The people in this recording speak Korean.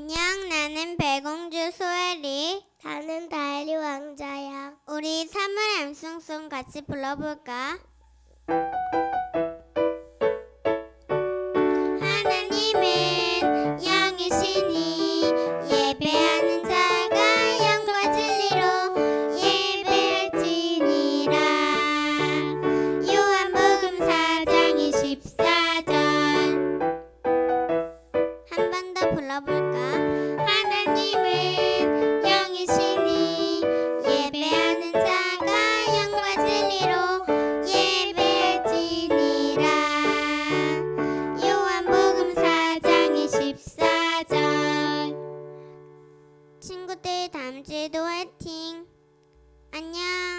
안녕, 나는 배공주 소혜리. 나는 다이리 왕자야. 우리 사물 엠송송 같이 불러볼까? 불러볼까? 하나님은 영이시니 예배하는 자가 영받으리로 예배지니라 요한복음 4장의 14절 친구들 다음 주에도 화이팅! 안녕!